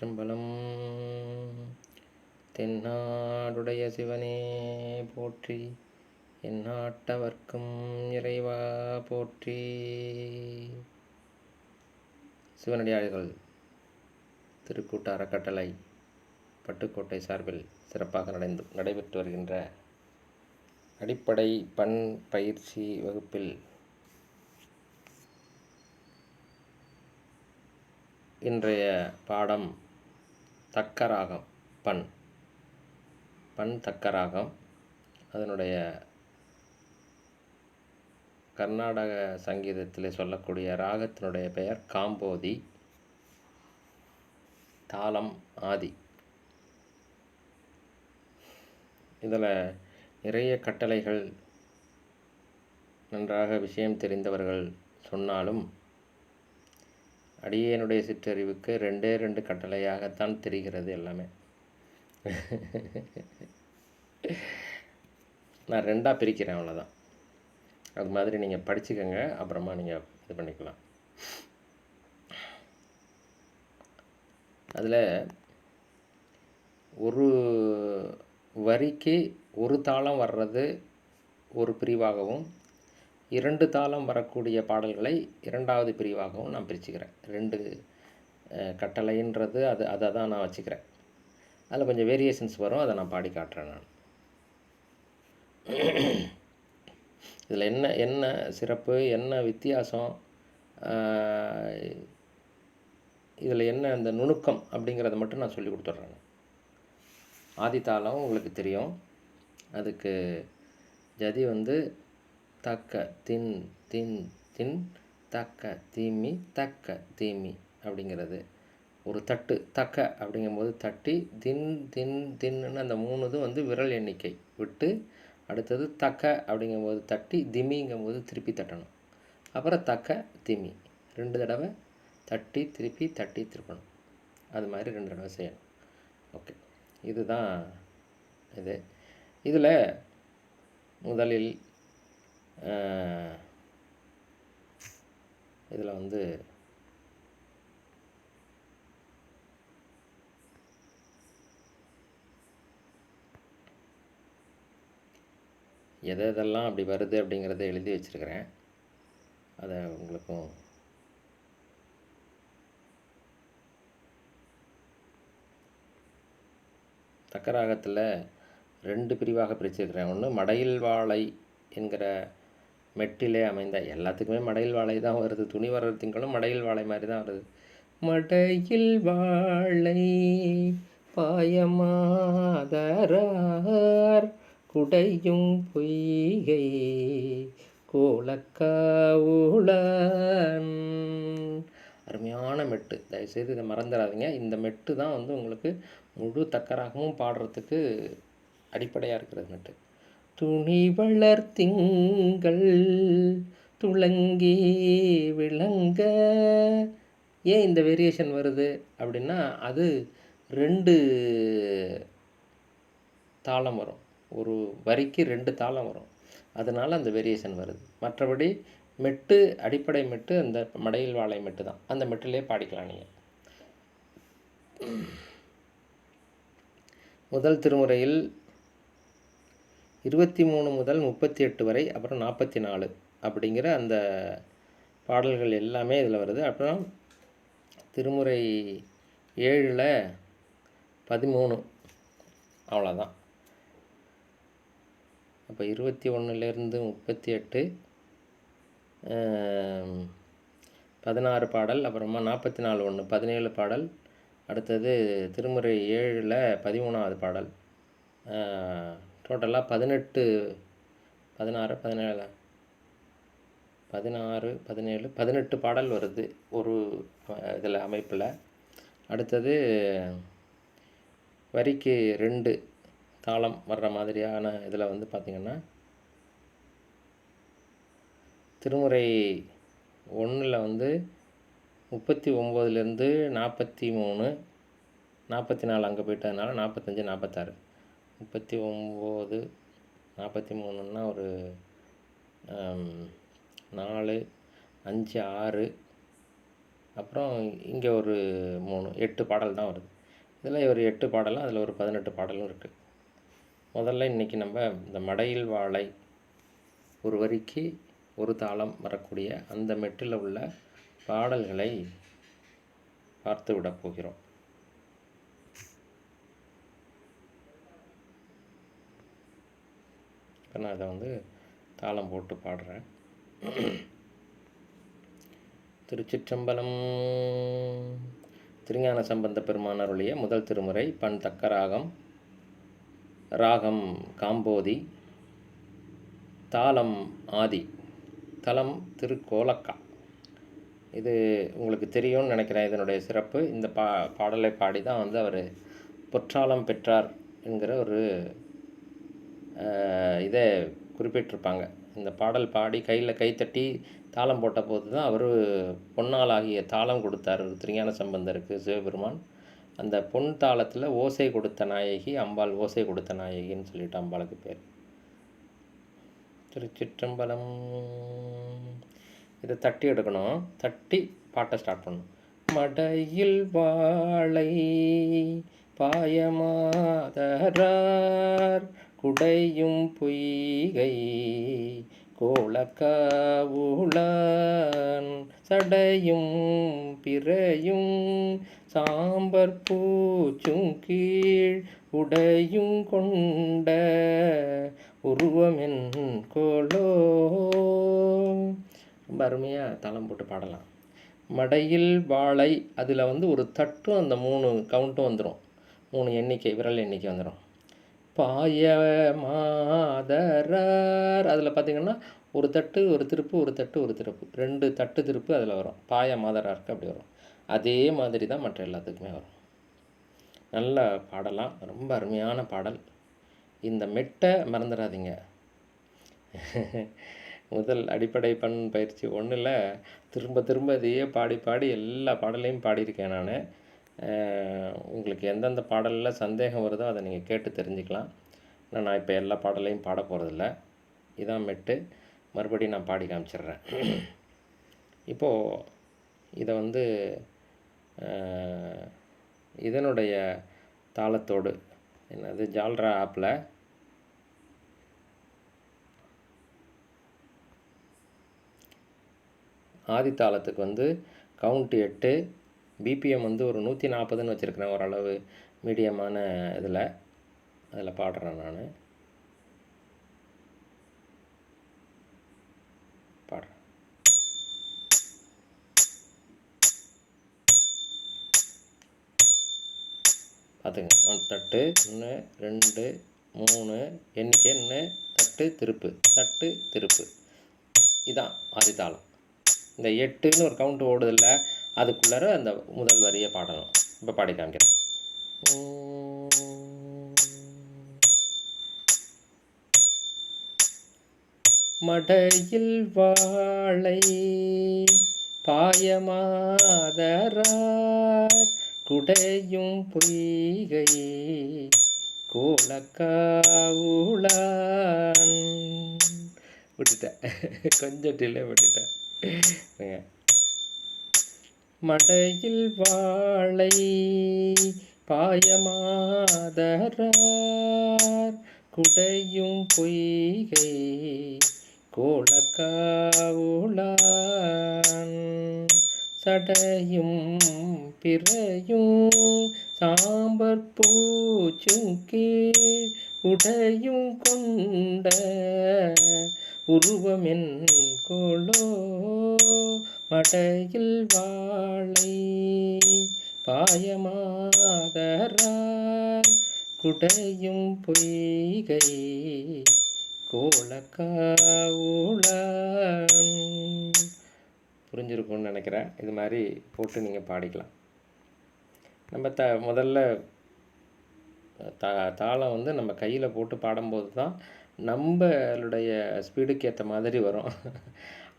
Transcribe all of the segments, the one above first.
திருச்சிற்றம்பலம் தென்னாடுடைய சிவனே போற்றி எந்நாட்டவர்க்கும் இறைவா போற்றி. சிவனடியாளர்கள் திருக்கூட்ட அறக்கட்டளை பட்டுக்கோட்டை சார்பில் சிறப்பாக நடந்து நடைபெற்று வருகின்ற அடிப்படை பண் பயிற்சி வகுப்பில் இன்றைய பாடம் தக்கராகம் பண். பண் தக்கராகம். அதனுடைய கர்நாடக சங்கீதத்தில் சொல்லக்கூடிய ராகத்தினுடைய பெயர் காம்போதி தாளம் ஆதி. இதில் நிறைய கட்டளைகள் நன்றாக விஷயம் தெரிந்தவர்கள் சொன்னாலும் அடியேனுடைய சிற்றறிவுக்கு ரெண்டே ரெண்டு கட்டளையாகத்தான் தெரிகிறது எல்லாமே. நான் ரெண்டாக பிரிக்கிறேன் அவ்வளோதான் அது மாதிரி நீங்கள் படிச்சுக்கோங்க அப்புறமா நீங்கள் இது பண்ணிக்கலாம். அதில் ஒரு வரிக்கு ஒரு தாளம் வர்றது ஒரு பிரிவாகவும் இரண்டு தாளம் வரக்கூடிய பாடல்களை இரண்டாவது பிரிவாகவும் நான் பிரிச்சுக்கிறேன். ரெண்டு கட்டளைன்றது அது அதை தான் நான் வச்சுக்கிறேன். அதில் கொஞ்சம் வேரியேஷன்ஸ் வரும் அதை நான் பாடி காட்டுறேன் நான். இதில் என்ன என்ன சிறப்பு என்ன வித்தியாசம் இதில் என்ன இந்த நுணுக்கம் அப்படிங்கிறத மட்டும் நான் சொல்லி கொடுத்துட்றேன். ஆதித்தாளம் உங்களுக்கு தெரியும். அதுக்கு ஜதி வந்து தக்க தின் தின் தின் தக்க தீமி தக்க தீமி அப்படிங்கிறது. ஒரு தட்டு தக்க அப்படிங்கும்போது தட்டி தின் தின் தின்னு அந்த மூணு இது வந்து விரல் எண்ணிக்கை. விட்டு அடுத்தது தக்க அப்படிங்கும்போது தட்டி திமிங்கும்போது திருப்பி தட்டணும். அப்புறம் தக்க திமி. ரெண்டு தடவை தட்டி திருப்பி தட்டி திருப்பணும். அது மாதிரி ரெண்டு தடவை செய்யணும். ஓகே. இதுதான் இது. இதில் முதலில் இதில் வந்து எதை எதெல்லாம் அப்படி வருது அப்படிங்கிறத எழுதி வச்சுருக்கிறேன். அதை உங்களுக்கும் தக்கராகத்தில் ரெண்டு பிரிவாக பிரிச்சிருக்கிறேன். ஒன்று மடையில் வாழை என்கிற மெட்டிலே அமைந்த எல்லாத்துக்குமே மடையில் வாழை தான் வருது. துணி வர்றதுங்களும் மடையில் வாழை மாதிரி தான் வருது. மடையில் வாழை பாயமாதரார் குடையும் பொய்கை கோலக்காவுளன். அருமையான மெட்டு. தயவுசெய்து இதை மறந்துடாதீங்க. இந்த மெட்டு தான் வந்து உங்களுக்கு முழு தக்கராகவும் பாடுறதுக்கு அடிப்படையாக இருக்கிறது மெட்டு. துணி வளர்த்திங்கள் துளங்கி விளங்க. ஏன் இந்த வேரியேஷன் வருது அப்படின்னா அது ரெண்டு தாளம் வரும். ஒரு வரிக்கு ரெண்டு தாளம் வரும். அதனால் அந்த வேரியேஷன் வருது. மற்றபடி மெட்டு அடிப்படை மெட்டு அந்த மடையில் வாழை மெட்டு தான். அந்த மெட்டிலே பாடிக்கலாம் நீங்கள் முதல் திருமுறையில் இருபத்தி மூணு முதல் முப்பத்தி எட்டு வரை அப்புறம் நாற்பத்தி நாலு அப்படிங்கிற அந்த பாடல்கள் எல்லாமே இதில் வருது. அப்புறம் திருமுறை ஏழில் பதிமூணு அவ்வளோதான். அப்போ இருபத்தி ஒன்றுலேருந்து முப்பத்தி எட்டு பதினாறு பாடல் அப்புறமா நாற்பத்தி நாலு ஒன்று பதினேழு பாடல் அடுத்தது திருமுறை ஏழில் பதிமூணாவது பாடல் டோட்டலாக பதினெட்டு பதினாறு பதினேழு பதினாறு பதினேழு பதினெட்டு பாடல் வருது ஒரு இதில் அமைப்பில். அடுத்தது வரிக்கு ரெண்டு தாளம் வர்ற மாதிரியான இதில் வந்து பார்த்திங்கன்னா திருமுறை ஒன்றில் வந்து முப்பத்தி ஒம்போதுலேருந்து நாற்பத்தி மூணு நாற்பத்தி நாலு அங்கே போயிட்டதுனால நாற்பத்தஞ்சு நாற்பத்தாறு முப்பத்தி ஒம்பது நாற்பத்தி மூணுன்னா ஒரு நாலு அஞ்சு ஆறு அப்புறம் இங்கே ஒரு மூணு எட்டு பாடல் தான் வருது. இதில் ஒரு எட்டு பாடலும் அதில் ஒரு பதினெட்டு பாடலும் இருக்குது முதல்ல இன்றைக்கி நம்ம இந்த மடையில் வாழை ஒரு வரிக்கு ஒரு தாளம் வரக்கூடிய அந்த மெட்டில் உள்ள பாடல்களை பார்த்து விட போகிறோம். நான் அதை வந்து தாளம் போட்டு பாடுறேன். திருச்சிற்றம்பலம். திருஞான சம்பந்த பெருமானருடைய முதல் திருமுறை பண் தக்க ராகம் ராகம் காம்போதி. தாளம் ஆதி. தலம் திருக்கோலக்கா. இது உங்களுக்கு தெரியும்னு நினைக்கிறேன். இதனுடைய சிறப்பு இந்த பா பாடலை பாடி தான் வந்து அவர் பொற்றாளம் பெற்றார் என்கிற ஒரு இதை குறிப்பிட்டிருப்பாங்க. இந்த பாடல் பாடி கையில் கைத்தட்டி தாளம் போட்ட போது தான் அவர் பொன்னாளாகிய தாளம் கொடுத்தார். திருஞான சம்பந்தருக்கு சிவபெருமான். அந்த பொன் தாளத்தில் ஓசை கொடுத்த நாயகி அம்பாள் ஓசை கொடுத்த நாயகின்னு சொல்லிட்டு அம்பாளுக்கு பேர். திருச்சிற்றம்பலம். இதை தட்டி எடுக்கணும். தட்டி பாட்டை ஸ்டார்ட் பண்ணணும். மடையில் வாழை பாயமாதரார் குடையும் பொய்கை கோளக்காவுளான் சடையும் பிறையும் சாம்பர் பூச்சும் கீழ் உடையும் கொண்ட உருவமென் கோலோ. ரொம்ப அருமையாக தளம் போட்டு பாடலாம். மடையில் வாழை அதில் வந்து ஒரு தட்டும் அந்த மூணு கவுண்ட்டும் வந்துடும் மூணு எண்ணிக்கை விரல் எண்ணிக்கை வந்துடும் பாய மாதரார் அதில் பார்த்தீங்கன்னா ஒரு தட்டு ஒரு திருப்பு ஒரு தட்டு ஒரு திருப்பு. ரெண்டு தட்டு திருப்பு அதில் வரும். பாய மாதராருக்கு அப்படி வரும். அதே மாதிரி தான் மற்ற எல்லாத்துக்குமே வரும். நல்ல பாடலாம். ரொம்ப அருமையான பாடல். இந்த மெட்டை மறந்துடாதீங்க முதல் அடிப்படை பண் பயிற்சி ஒன்றில் திரும்ப திரும்ப இதையே பாடி பாடி எல்லா பாடலையும் பாடியிருக்கேன் நான். உங்களுக்கு எந்தெந்த பாடலில் சந்தேகம் வருதோ அதை நீங்கள் கேட்டு தெரிஞ்சுக்கலாம். ஆனால் நான் இப்போ எல்லா பாடலையும் பாட போகிறதில்ல இதான் மெட்டு. மறுபடியும் நான் பாடி காமிச்சிடுறேன் இப்போது இதை வந்து இதனுடைய தாளத்தோடு என்னது ஜால்ரா ஆப்பில் ஆதி தாளத்துக்கு வந்து கவுண்ட் எட்டு பிபிஎம் வந்து ஒரு நூற்றி நாற்பதுன்னு வச்சுருக்கிறேன் ஓரளவு மீடியமான இதில். அதில் பாடுறேன் நான். பாடுறேன். பார்த்துங்க ஒன் தட்டு ஒன்று ரெண்டு மூணு எண்ணிக்கை ஒன்று தட்டு திருப்பு. தட்டு திருப்பு. இதான் ஆதித்தாளம் இந்த எட்டுன்னு ஒரு கவுண்ட் ஓடுதில்லை அதுக்குள்ளார அந்த முதல் வரியை பாடணும் இப்போ பாடி காமிக்கிறேன். மடையில் வாழை பாயமாதரார் குடையும் பொய்கை கோலக்காவுளான். விட்டுட்டேன். கொஞ்சம் டிலே விட்டுட்டேன். மடையில் வாழை பாயமாதரார். குடையும் பொய்கை கோலக்காவுளான். சடையும் பிறையும் சாம்பர் பூச்சும் உடையும் கொண்ட உருவமென் கோளோ மடையில் வாழை பாயமாதரார் குடையும் பொய்கை கோலக்காவுளான் புரிஞ்சிருக்கும்னு நினைக்கிறேன். இது மாதிரி போட்டு நீங்கள் பாடிக்கலாம். நம்ம த முதல்ல தா தாளம் வந்து நம்ம கையில் போட்டு பாடும்போது தான் நம்மளுடைய ஸ்பீடுக்கு ஏற்ற மாதிரி வரும்.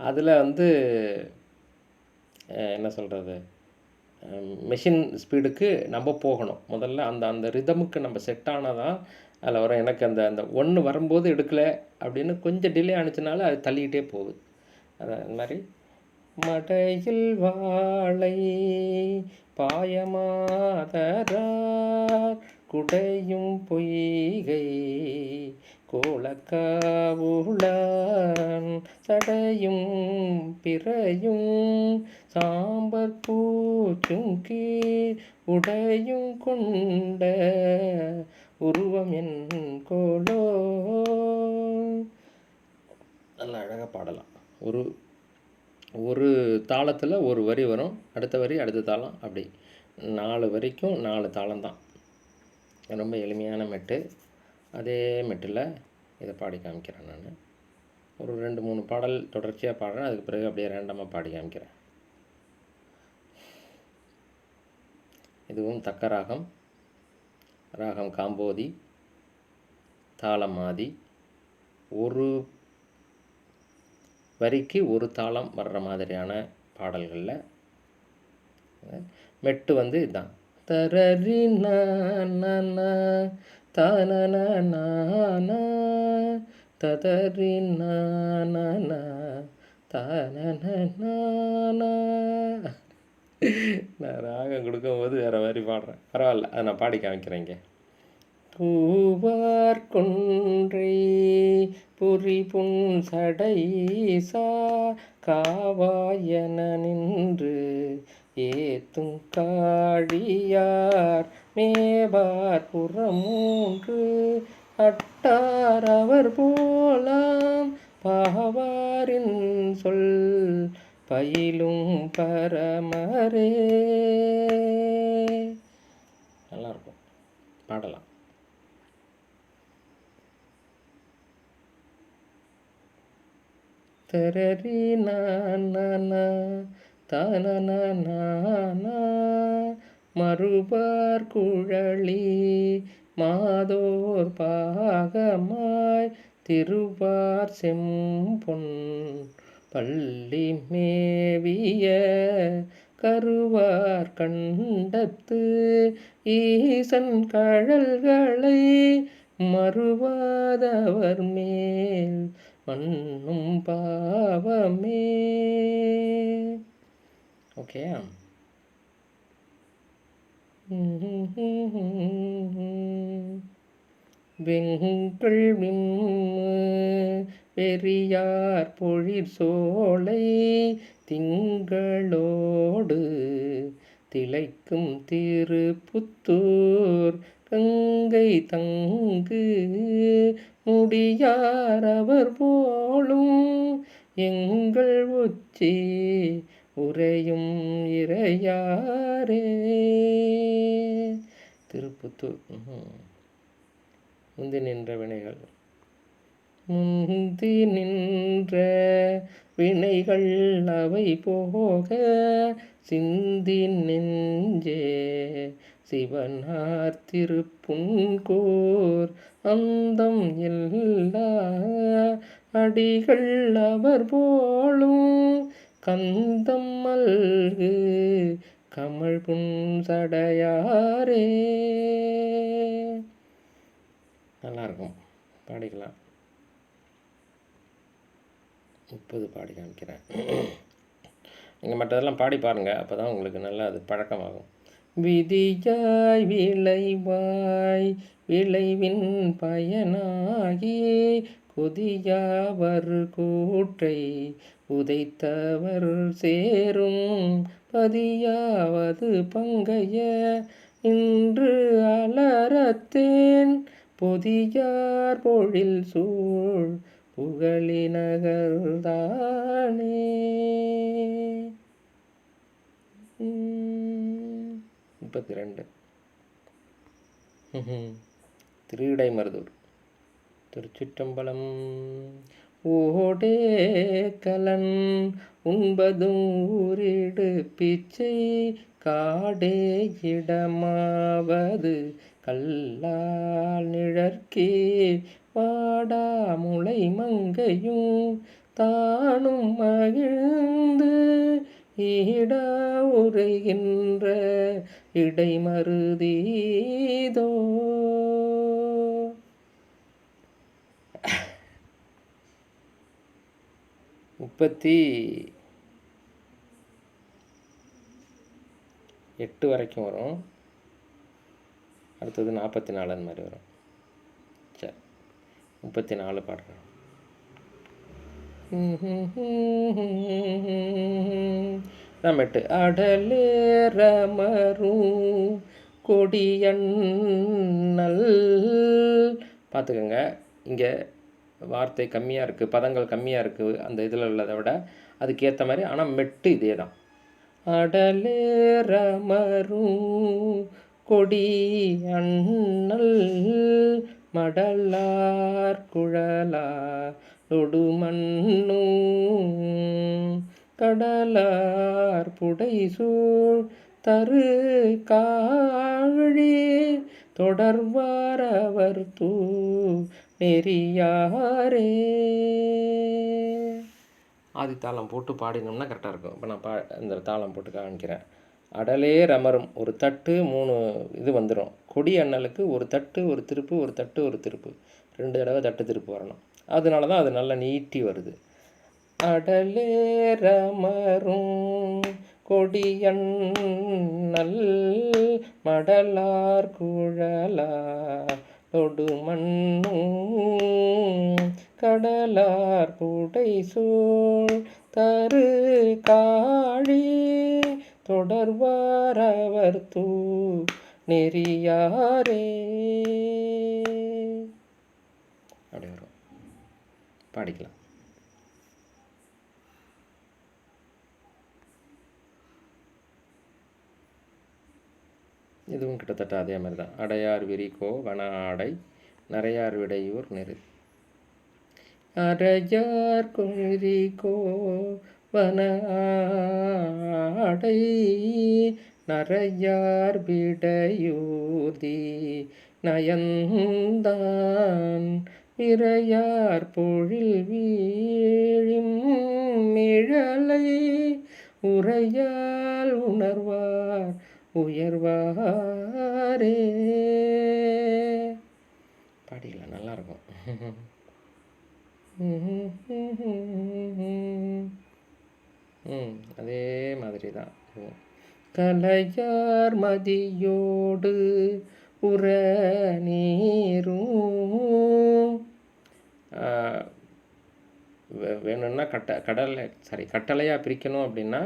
அதில் வந்து என்ன சொல்கிறது மெஷின் ஸ்பீடுக்கு நம்ம போகணும். முதல்ல அந்த அந்த ரிதமுக்கு நம்ம செட் ஆனாதான் அதில் வரும். எனக்கு அந்த அந்த ஒன்று வரும்போது எடுக்கலை அப்படின்னு கொஞ்சம் டிலே ஆனிச்சுனால அது தள்ளிக்கிட்டே போகுது. அது அந்த மாதிரி மடையில் வாழை பாயமாதரார் குடையும் பொய்கை கோலக்காவுளான் சடையும் பிறையும் சாம்பர் பூச்சும் கீழ் உடையும் கொண்ட உருவம் என் கோலோ. நல்லா அழகாக பாடலாம். ஒரு ஒரு தாளத்தில் ஒரு வரி வரும். அடுத்த வரி அடுத்த தாளம். அப்படி. நாலு வரிக்கும் நாலு தாளம் தான் ரொம்ப எளிமையான மெட்டு. அதே மெட்டில் இதை பாடி காமிக்கிறேன் நான். ஒரு ரெண்டு மூணு பாடல் தொடர்ச்சியாக பாடுறேன். அதுக்கு பிறகு அப்படியே ரேண்டமாக பாடி காமிக்கிறேன். இதுவும் தக்க ராகம். ராகம் காம்போதி தாளம் ஆதி ஒரு வரிக்கு ஒரு தாளம் வர்ற மாதிரியான பாடல்களில். மெட்டு வந்து இதுதான் தரரி தான ததரி நான நான் ராகம் கொடுக்கும்போது வேறு மாதிரி பாடுறேன். பரவாயில்ல அதை நான் பாடி காமிக்கிறேங்க பூவார் கொன்றை புரி புன் சடைசா காவாயன நின்று ஏத்தும் காழியார் மேபார் புறமூன்று அட்டார் அவர் போலாம். பாவாரின் சொல் பயிலும் பரமரே. நல்லாயிருக்கும் பாடலாம். தரரி நான தான மறுபார் குழலி மாதோர் பாகமாய் திருபார் செம்பொன் பள்ளி மேவிய கருவார் கண்டத்து ஈசன் கழல்களை மறுவாதவர் மேல் மண்ணும் பாவமே. ஓகே வெங்கள் விம்மு பெரியார் பொழிர் சோலை திங்களோடு திளைக்கும் திருப்புத்தூர் கங்கை தங்கு முடியார் அவர் போலும் எங்கள் உச்சி உரையும் இறையாரே. திருப்புத்தூர் முந்தி நின்ற வினைகள். முந்தி நின்ற வினைகள் அவை போக சிந்தி நெஞ்சே சிவனார் திருப்புன்கோர். அந்தம் எல்லா அடிகள் அவர் போலும் கந்தம் மல்கு கமல் புன்சடையாரே நல்லாயிருக்கும் பாடிக்கலாம். முப்பது பாடி காமிக்கிறேன் நீங்கள் மற்றதெல்லாம் பாடி பாருங்கள் அப்போ தான் உங்களுக்கு நல்லா அது பழக்கமாகும். விதியாய் விளைவாய் விளைவின் பயனாகி கொதியாவர் கூற்றை உதைத்தவர் சேரும் பதியாவது பங்கைய இன்று அலரத்தேன் பொதியார் பொழில் சூழ் புகழினகர்தானே முப்பத்தி ரெண்டு. திருவிடை மருதூர். திருச்சிற்றம்பலம். ஓடே கலன் உண்பதும் ஊரிடு பிச்சை காடே இடமாவது கல்லால் நிழற்கே வாடா முளை மங்கையும் தானும் மகிழ்ந்து ஈடா உரைகின்ற இடைமருதீதோ. முப்பத்தி எட்டு வரைக்கும் வரும். அடுத்தது நாற்பத்தி நாலு அந்த மாதிரி வரும். சரி. முப்பத்தி நாலு பாடுறேன் நம்மட்டு அடலேறமரும் கொடியண்ணல் பார்த்துக்கோங்க. இங்கே வார்த்தை கம்மியாக இருக்குது பதங்கள் கம்மியாக இருக்குது அந்த இதில் உள்ளதை விட அதுக்கேற்ற மாதிரி ஆனால் மெட்டு இதே தான். அடலேரமரும் கொடி அண்ணல் மடலார் குழலார் தொடுமண்ணும் கடலார் புடைசூழ் தரு காழி தொடர்வாரவர் தூ நெறியாரே ஆதி தாளம் போட்டு பாடினோம்னா கரெக்டாக இருக்கும். இப்போ நான் பா இந்த தாளம் போட்டு காமிக்கிறேன். அடலே ரமரும் ஒரு தட்டு மூணு இது வந்துடும் கொடி அண்ணலுக்கு ஒரு தட்டு ஒரு திருப்பு ஒரு தட்டு ஒரு திருப்பு. ரெண்டு தடவை தட்டு திருப்பு வரணும். அதனால தான் அது நல்லா நீட்டி வருது. அடலே ரமரும் கொடியண்ணல் மடலார் குழலா தொடு மண்ணும் கடலார் புடை சூழ் தரு காழி தொடர்வாரவர் தூ நெறியாரே. அப்படி வரும். பாடிக்கலாம். இதுவும் கிட்டத்தட்ட அதே மாதிரி தான் அடையார் விரிகோ வன ஆடை நிறையார் விடையூர் நெரு. அரையார் குழிகோ வன ஆடை நரையார் விடையூதி நயந்தான் இறையார் பொழில் வீழும் மிழலை உரையால் உணர்வார் உயர்வாரே. பாடிக்கலாம் நல்லா இருக்கும் ம் அதே மாதிரி தான் கலையார் மதியோடு உற நீரும். வேணும்னா கட்ட கடலை சாரி கட்டளையாக பிரிக்கணும் அப்படின்னா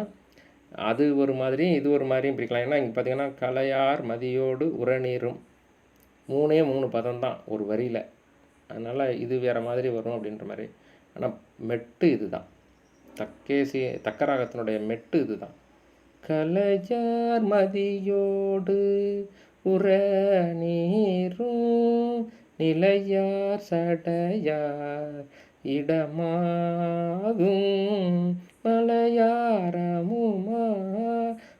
அது ஒரு மாதிரியும் இது ஒரு மாதிரியும் பிரிக்கலாம். ஏன்னா இங்கே பார்த்தீங்கன்னா கலையார் மதியோடு உரநீரும் மூணே மூணு பதம் தான் ஒரு வரியில். அதனால் இது வேறு மாதிரி வரும் அப்படின்ற மாதிரி. ஆனால் மெட்டு இது தான். தக்கேசி தக்கராகத்தினுடைய மெட்டு இது தான். கலையார் மதியோடு உர நீரும் நிலையார் சடையார் இடமாகும் மலையாரமுமா?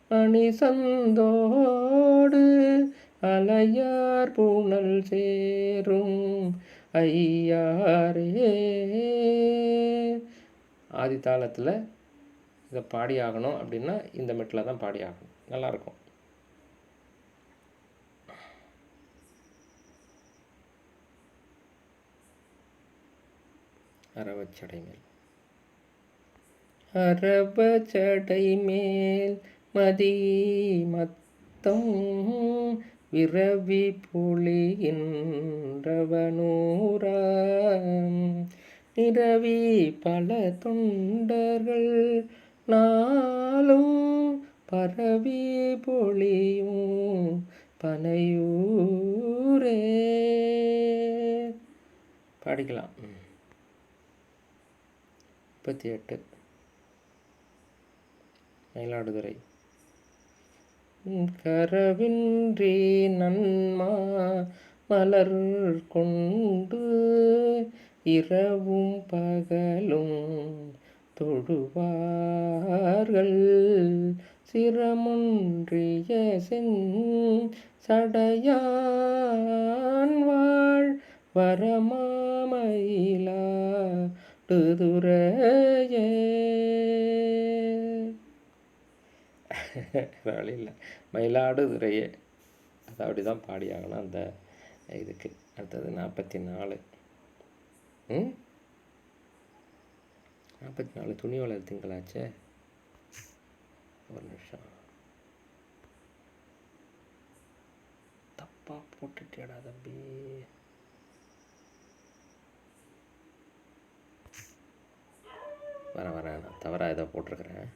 மணி சந்தோடு அலையார் பூனல் சேரும் ஐயாரே. ஆதி தாளத்தில் இதை பாடி ஆகணும் அப்படின்னா இந்த மெட்டில் தான் பாடி ஆகணும் நல்லாயிருக்கும் அறவச்சடை மேல் மேல் மதி மத்தம் விரவி பொழிகின்றவனூராம் நிரவி பல தொண்டர்கள் நாளும் பரவி பொழியும் பனையூரே. பாடிக்கலாம். முப்பத்தி எட்டு. மயிலாடுதுறை. கரவின்றி நன்மா மலர் கொண்டு இரவும் பகலும் தொழுவார்கள். சிரமொன்றிய சென் சடையான் வாழ் வரமாமயிலா துதுரையே வேலை இல்லை மயிலாடுதுறையே அது அப்படி தான் பாடி ஆகணும் அந்த இதுக்கு. அடுத்தது நாற்பத்தி நாலு ம்? நாற்பத்தி நாலு துணி வளர் திங்களாச்சே? ஒரு நிமிஷம். தப்பாக போட்டுட்டேடா தம்பி. வர வரேன் நான் தவறாக ஏதோ போட்டிருக்கிறேன்.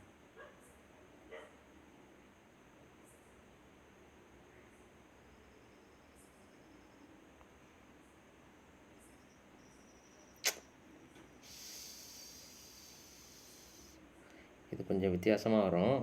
கொஞ்சம் வித்தியாசமாக வரும்.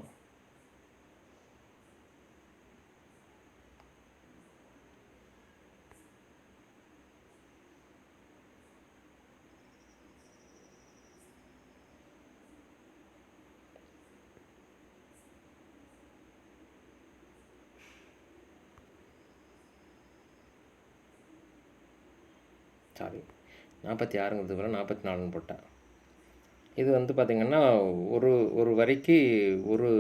சாரி நாற்பத்தி ஆறுங்கிறது கூட நாற்பத்தி நாலுன்னு போட்டேன். இது வந்து பார்த்திங்கன்னா ஒரு ஒரு வரிக்கு ஒரு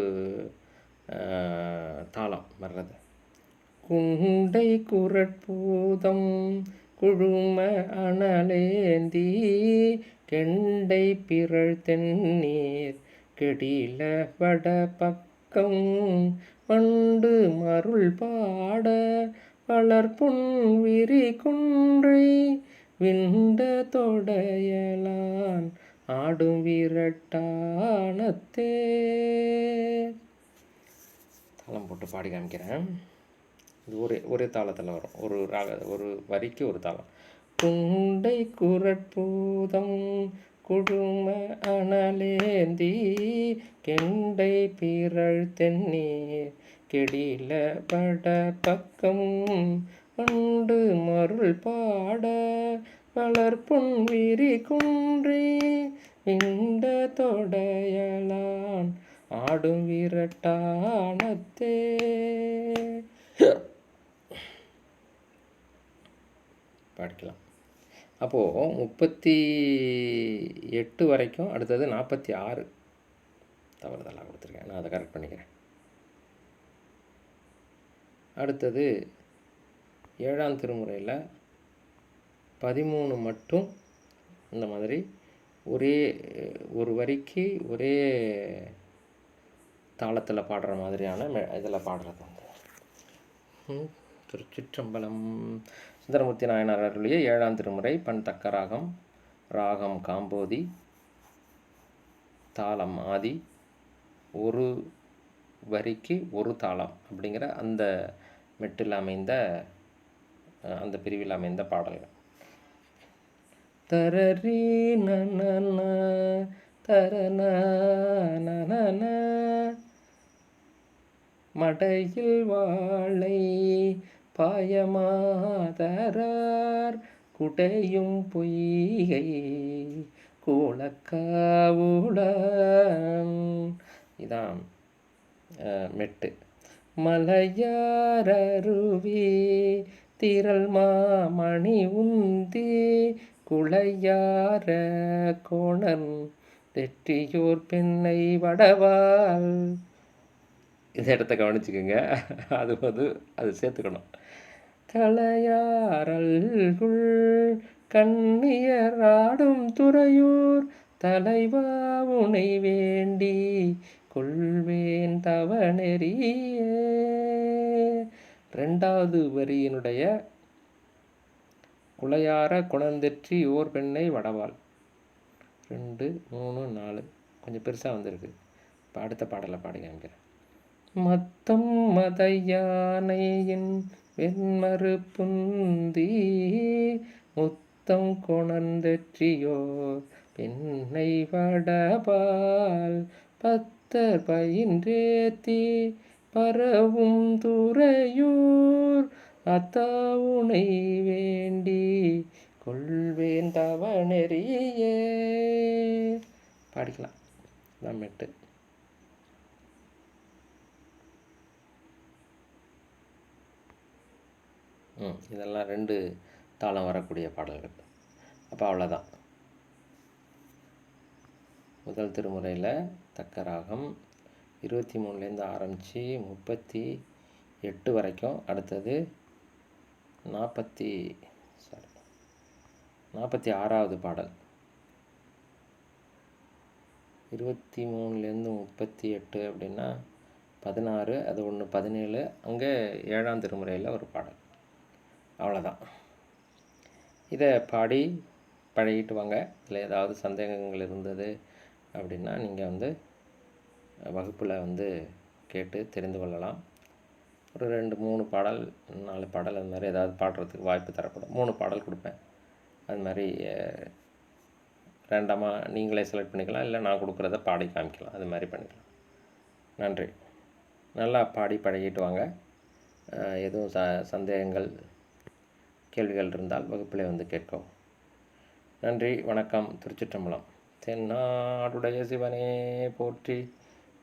தாளம் வர்றது. குண்டை குரட்பூதம் குழும அனலேந்தி கெண்டை பிறழ் தென்னீர் கெடில வட பக்கம் வண்டு மருள் பாட வளர்புன் விரி குன்றை விண்ட தொடையலான் ஆடும் விரட்டானத்தே தாளம் போட்டு பாடி காமிக்கிறேன். இது ஒரே ஒரே தாளத்தில் வரும். ஒரு ராக ஒரு வரிக்கு ஒரு தாளம். குண்டை குரட்பூதம் குழும அனலேந்தி கெண்டை பிறழ் தென்னீர் கெடில பட பக்கம் உண்டு மருள் பாட வளர்ப்புண் விரி குன்றி விண்ட தொடையலான் ஆடும் விரட்டானத்தே. படிக்கலாம். அப்போது முப்பத்தி எட்டு வரைக்கும் அடுத்தது நாற்பத்தி ஆறு தவறுதலாக கொடுத்துருக்கேன். நான் அதை கரெக்ட் பண்ணிக்கிறேன். அடுத்தது ஏழாம் திருமுறையில் பதிமூணு மட்டும் இந்த மாதிரி ஒரே ஒரு வரிக்கு ஒரே தாளத்தில் பாடுற மாதிரியான இதில் பாடுறது வந்து திருச்சிற்றம்பலம் சுந்தரமூர்த்தி நாயனார் அருளிய ஏழாம் திருமுறை பண் தக்க ராகம் ராகம் காம்போதி தாளம் ஆதி ஒரு வரிக்கு ஒரு தாளம் அப்படிங்கிற அந்த மெட்டில் அமைந்த அந்த பிரிவில் அமைந்த பாடல்கள். தரரி நன தரன மடையில் வாழை பாயமாதரார் குடையும் பொய்கை கூளக்காவுளம் இதான் மெட்டு. மலையாரருவி திரள் மாமணி உந்தி குளையார கோணன் வெற்றியோர் பெண்ணை வடவால். இந்த இடத்த கவனிச்சுக்கோங்க. அது வந்து அது சேர்த்துக்கணும். கலையாரல்குள் கண்ணியராடும் துறையூர் தலைவா உனை வேண்டி கொள்வேன் தவநெறியே. ரெண்டாவது வரியினுடைய குலையார குணந்தெற்றி ஓர் பெண்ணை வடவாள். ரெண்டு மூணு நாலு. கொஞ்சம் பெருசாக வந்திருக்கு. இப்போ அடுத்த பாடலை பாடி காமிக்கிறேன் மத்தம் மத யானையின் வெண்மறு புந்தி முத்தம் குணந்தெற்றியோ பெண்ணை வடபால் பத்தர் பயின்றேத்தி பரவும் துறையூர் அத்தாவுனை வேண்டி கொள்வேன் தவநெறியே. பாடிக்கலாம். நான் மெட்டு. ம் இதெல்லாம் ரெண்டு தாளம் வரக்கூடிய பாடல்கள். அப்போ அவ்வளோதான் முதல் திருமுறையில் தக்க ராகம் இருபத்தி மூணுலேருந்து ஆரம்பித்து முப்பத்தி எட்டு வரைக்கும் அடுத்தது நாற்பத்தி சாரி நாற்பத்தி ஆறாவது பாடல். இருபத்தி மூணுலேருந்து முப்பத்தி எட்டு அப்படின்னா பதினாறு அது ஒன்று பதினேழு அங்கே ஏழாம் திருமுறையில் ஒரு பாடல். அவ்வளோதான். இதை பாடி பழகிட்டு வாங்க. இதில் ஏதாவது சந்தேகங்கள் இருந்தது அப்படின்னா நீங்கள் வந்து வகுப்பில் வந்து கேட்டு தெரிந்து கொள்ளலாம். ஒரு ரெண்டு மூணு பாடல் நாலு பாடல் அது மாதிரி ஏதாவது பாடுறதுக்கு வாய்ப்பு தரப்படும். மூணு பாடல் கொடுப்பேன். அது மாதிரி ரேண்டமாக நீங்களே செலக்ட் பண்ணிக்கலாம். இல்லை நான் கொடுக்குறத பாடி காமிக்கலாம். அது மாதிரி பண்ணிக்கலாம். நன்றி. நல்லா பாடி பழகிட்டு வாங்க. எதுவும் ச சந்தேகங்கள் கேள்விகள் இருந்தால் வகுப்பிலே வந்து கேட்கவும். நன்றி. வணக்கம். திருச்சிற்றம்பலம். தென்னாடுடைய சிவனே போற்றி